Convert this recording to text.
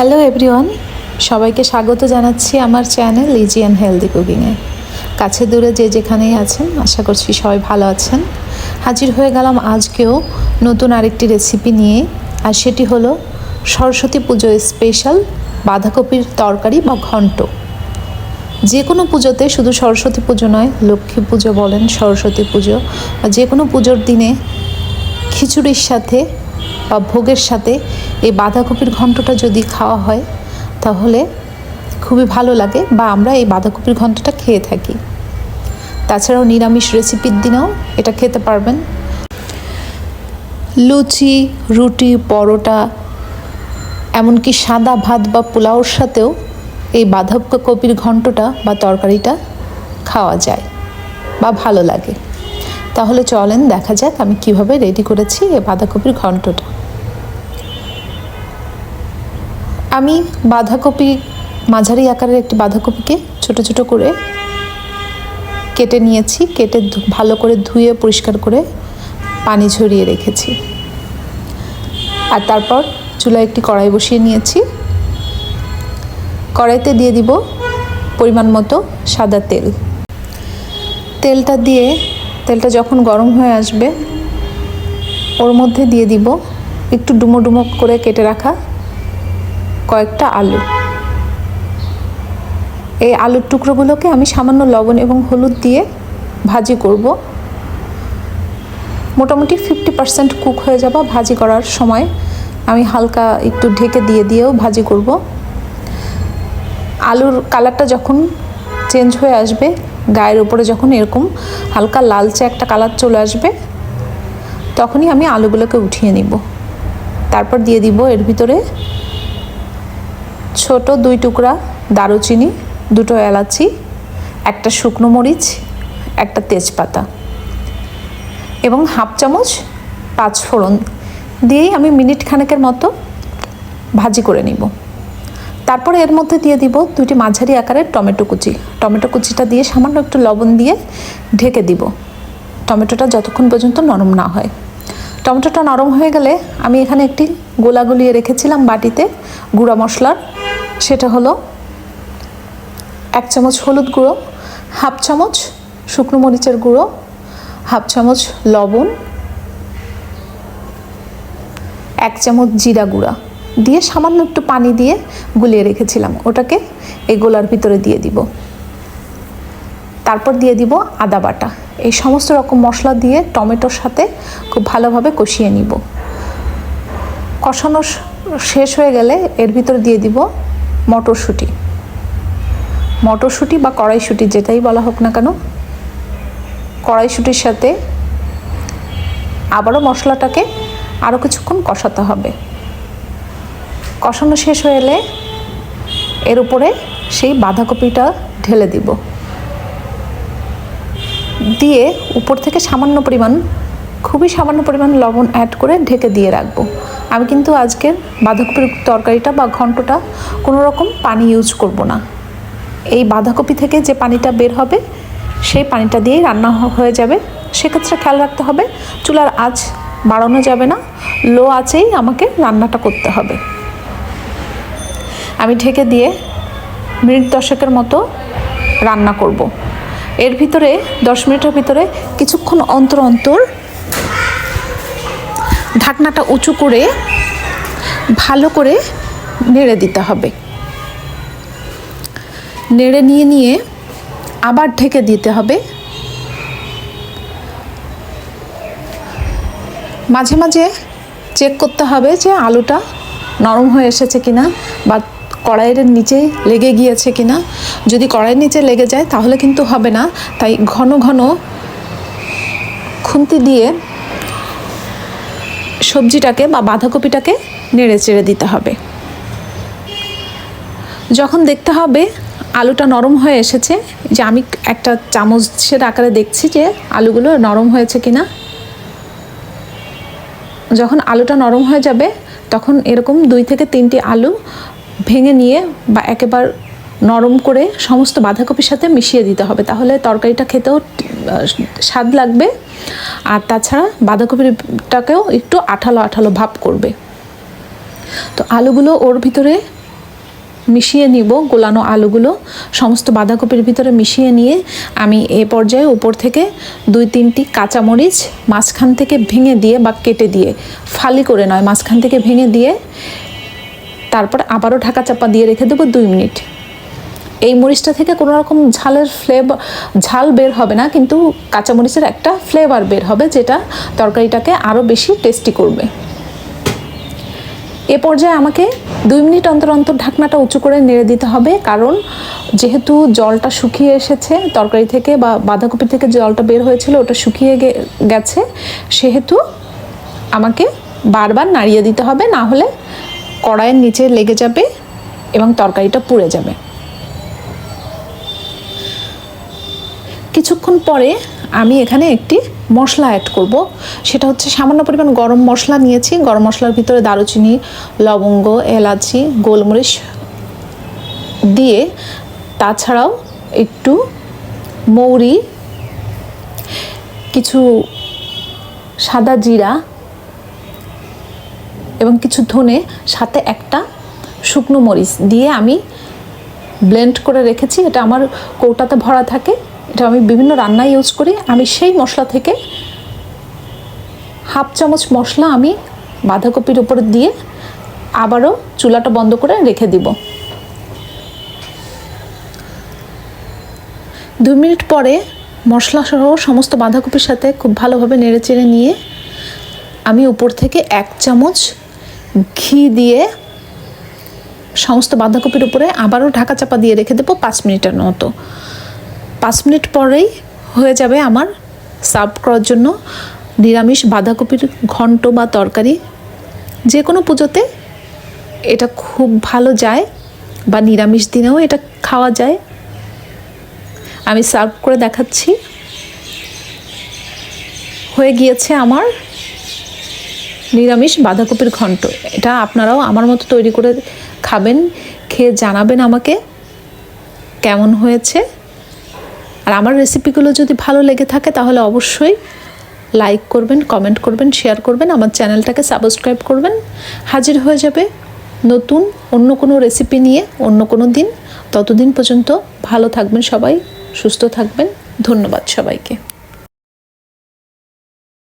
Hello everyone সবাইকে স্বাগত জানাচ্ছি আমার চ্যানেল ইজি অ্যান্ড হেলদি কুকিংয়ে কাছে দূরে যে যেখানেই আছেন, আশা করছি সবাই ভালো আছেন। হাজির হয়ে গেলাম আজকেও নতুন আরেকটি রেসিপি নিয়ে, আর সেটি হলো সরস্বতী পুজো স্পেশাল বাঁধাকপির তরকারি বা ঘন্ট। যে কোনো পুজোতে শুধু সরস্বতী পুজো নয়, লক্ষ্মী পুজো বলেন, সরস্বতী পুজো বা যে কোনো পুজোর দিনে খিচুড়ির সাথে বা ভোগের সাথে এই বাঁধাকপির ঘন্টটা যদি খাওয়া হয়, তাহলে খুবই ভালো লাগে বা আমরা এই বাঁধাকপির ঘন্টটা খেয়ে থাকি। তাছাড়াও নিরামিষ রেসিপির দিনেও এটা খেতে পারবেন। লুচি, রুটি, পরোটা, এমনকি সাদা ভাত বা পোলাওর সাথেও এই বাঁধাকপির ঘন্টটা বা তরকারিটা খাওয়া যায় বা ভালো লাগে। তাহলে চলেন, দেখা যাক আমি কীভাবে রেডি করেছি এই বাঁধাকপির ঘন্টটা। আমি বাঁধাকপি, মাঝারি আকারের একটি বাঁধাকপিকে ছোট ছোট করে কেটে নিয়েছি, কেটে ভালো করে ধুয়ে পরিষ্কার করে পানি ঝরিয়ে রেখেছি। আর তারপর চুলায় একটি কড়াই বসিয়ে নিয়েছি। কড়াইতে দিয়ে দিব পরিমাণ মতো সাদা তেল। তেলটা দিয়ে তেলটা যখন গরম হয়ে আসবে, ওর মধ্যে দিয়ে দিব একটু ডুমো ডুমো করে কেটে রাখা কয়েকটা আলু। এই আলুর টুকরোগুলোকে আমি সামান্য লবণ এবং হলুদ দিয়ে ভাজি করব। মোটামুটি ফিফটি পার্সেন্ট কুক হয়ে যাবা, ভাজি করার সময় আমি হালকা একটু ঢেকে দিয়ে দিয়েও ভাজি করব। আলুর কালারটা যখন চেঞ্জ হয়ে আসবে গায়ের উপরে যখন এরকম হালকা লালচে একটা কালার চলে আসবে, তখনই আমি আলুগুলোকে উঠিয়ে নিব। তারপর দিয়ে দিব এর ভিতরে ছোট দুই টুকরা দারুচিনি, দুটো এলাচি, একটা শুকনো মরিচ, একটা তেজপাতা এবং হাফ চামচ পাঁচ ফোড়ন দিয়েই আমি মিনিট খানেকের মতো ভাজি করে নিব। তারপরে এর মধ্যে দিয়ে দিব দুটি মাঝারি আকারের টমেটো কুচি। টমেটো কুচিটা দিয়ে সামান্য একটু লবণ দিয়ে ঢেকে দিব। টমেটোটা যতক্ষণ পর্যন্ত নরম না হয়। টমেটোটা নরম হয়ে গেলে আমি এখানে একটি গোলা গুলিয়ে রেখেছিলাম বাটিতে গুঁড়া মশলার। সেটা হলো এক চামচ হলুদ গুঁড়ো, হাফ চামচ শুকনো মরিচের গুঁড়ো, হাফ চামচ লবণ, এক চামচ জিরা গুঁড়া। দিয়ে সামান্য একটু পানি দিয়ে গুলিয়ে রেখেছিলাম। ওটাকে এই গোলার ভিতরে দিয়ে দিব। তারপর দিয়ে দিব আদা বাটা। এই সমস্ত রকম মশলা দিয়ে টমেটোর সাথে খুব ভালোভাবে কষিয়ে নিব। কষানো শেষ হয়ে গেলে এর ভিতরে দিয়ে দিব মটরশুঁটি। মটরশুঁটি বা কড়াইশুঁটি যেটাই বলা হোক না কেন, কড়াইশুঁটির সাথে আবারও মশলাটাকে আরও কিছুক্ষণ কষাতে হবে। কষানো শেষ হয়ে এলে এর উপরে সেই বাঁধাকপিটা ঢেলে দিব। দিয়ে উপর থেকে সামান্য পরিমাণ, খুবই সামান্য পরিমাণ লবণ অ্যাড করে ঢেকে দিয়ে রাখব। আমি কিন্তু আজকের বাঁধাকপির তরকারিটা বা ঘন্টটা কোনো রকম পানি ইউজ করব না। এই বাঁধাকপি থেকে যে পানিটা বের হবে, সেই পানিটা দিয়েই রান্না হয়ে যাবে। সেক্ষেত্রে খেয়াল রাখতে হবে, চুলার আঁচ বাড়ানো যাবে না লো আঁচেই আমাকে রান্নাটা করতে হবে। আমি ঢেকে দিয়ে মিনিট দশেকের মতো রান্না করব। এর ভিতরে, দশ মিনিটের ভিতরে কিছুক্ষণ অন্তর অন্তর ঢাকনাটা উঁচু করে ভালো করে নেড়ে দিতে হবে নেড়ে নিয়ে নিয়ে আবার ঢেকে দিতে হবে মাঝে মাঝে চেক করতে হবে যে আলুটা নরম হয়ে এসেছে কিনা বা কড়াইয়ের নিচে লেগে গিয়েছে কিনা? যদি কড়াইয়ের নিচে লেগে যায়, তাহলে কিন্তু হবে না। তাই ঘন ঘন খুন্তি দিয়ে সবজিটাকে বা বাঁধাকপিটাকে নেড়ে চেড়ে দিতে হবে। যখন দেখতে হবে আলুটা নরম হয়ে এসেছে, যে আমি একটা চামচের আকারে দেখছি যে আলুগুলো নরম হয়েছে কিনা, যখন আলুটা নরম হয়ে যাবে, তখন এরকম দুই থেকে তিনটি আলু ভেঙে নিয়ে বা একেবার নরম করে সমস্ত বাঁধাকপির সাথে মিশিয়ে দিতে হবে। তাহলে তরকারিটা খেতেও স্বাদ লাগবে। আর তাছাড়া বাঁধাকপিটাকেও একটু আঠালো আঠালো ভাব করবে। তো আলুগুলো ওর ভিতরে মিশিয়ে নিব, গোলানো আলুগুলো। সমস্ত বাঁধাকপির ভিতরে মিশিয়ে নিয়ে আমি এ পর্যায়ে উপর থেকে দুই তিনটি কাঁচামরিচ মাঝখান থেকে ভেঙে দিয়ে বা কেটে দিয়ে, ফালি করে নয়, মাঝখান থেকে ভেঙে দিয়ে তারপর আবারও ঢাকা চাপা দিয়ে রেখে দেবো দুই মিনিট। এই মরিচটা থেকে কোনো রকম ঝালের ফ্লেভার ঝাল বের হবে না, কিন্তু কাঁচামরিচের একটা ফ্লেভার বের হবে, যেটা তরকারিটাকে আরও বেশি টেস্টি করবে। এ পর্যায়ে আমাকে দুই মিনিট অন্তর অন্তর ঢাকনাটা উঁচু করে নেড়ে দিতে হবে, কারণ যেহেতু জলটা শুকিয়ে এসেছে, তরকারি থেকে বা বাঁধাকপি থেকে জলটা বের হয়েছিল, ওটা শুকিয়ে গেছে, সেহেতু আমাকে বারবার নাড়িয়ে দিতে হবে, না হলে কড়াইয়ের নিচে লেগে যাবে এবং তরকারিটা পুড়ে যাবে। কিছুক্ষণ পরে আমি এখানে একটি মশলা অ্যাড করব। সেটা হচ্ছে সামান্য পরিমাণ গরম মশলা নিয়েছি। গরম মশলার ভিতরে দারুচিনি, লবঙ্গ, এলাচি, গোলমরিচ দিয়ে তাছাড়াও একটু মৌরি, কিছু সাদা জিরা এবং কিছু ধনে, সাথে একটা শুকনো মরিচ দিয়ে আমি ব্লেন্ড করে রেখেছি। এটা আমার কৌটাতে ভরা থাকে। এটা আমি বিভিন্ন রান্নায় ইউজ করি। আমি সেই মশলা থেকে হাফ চামচ মশলা আমি বাঁধাকপির উপরে দিয়ে আবারও চুলাটা বন্ধ করে রেখে দিব। দু মিনিট পরে মশলা সহ সমস্ত বাঁধাকপির সাথে খুব ভালোভাবে নেড়ে চেড়ে নিয়ে আমি উপর থেকে এক চামচ ঘি দিয়ে সমস্ত বাঁধাকপির উপরে আবারও ঢাকা চাপা দিয়ে রেখে দেবো পাঁচ মিনিটের মতো। পাঁচ মিনিট পরেই হয়ে যাবে আমার সার্ভ করার জন্য নিরামিষ বাঁধাকপির ঘন্ট বা তরকারি। যে কোনো পুজোতে এটা খুব ভালো যায় বা নিরামিষ দিনেও এটা খাওয়া যায়। আমি সার্ভ করে দেখাচ্ছি। হয়ে গিয়েছে আমার নিরামিষ বাঁধাকপির ঘন্ট। এটা আপনারাও আমার মতো তৈরি করে খাবেন, খেয়ে জানাবেন আমাকে কেমন হয়েছে। আর আমার রেসিপিগুলো যদি ভালো লেগে থাকে তাহলে অবশ্যই লাইক করবেন, কমেন্ট করবেন, শেয়ার করবেন, আমার চ্যানেলটাকে সাবস্ক্রাইব করবেন। হাজির হয়ে যাবে নতুন অন্য কোনো রেসিপি নিয়ে অন্য কোনো দিন। ততদিন পর্যন্ত ভালো থাকবেন সবাই, সুস্থ থাকবেন। ধন্যবাদ সবাইকে।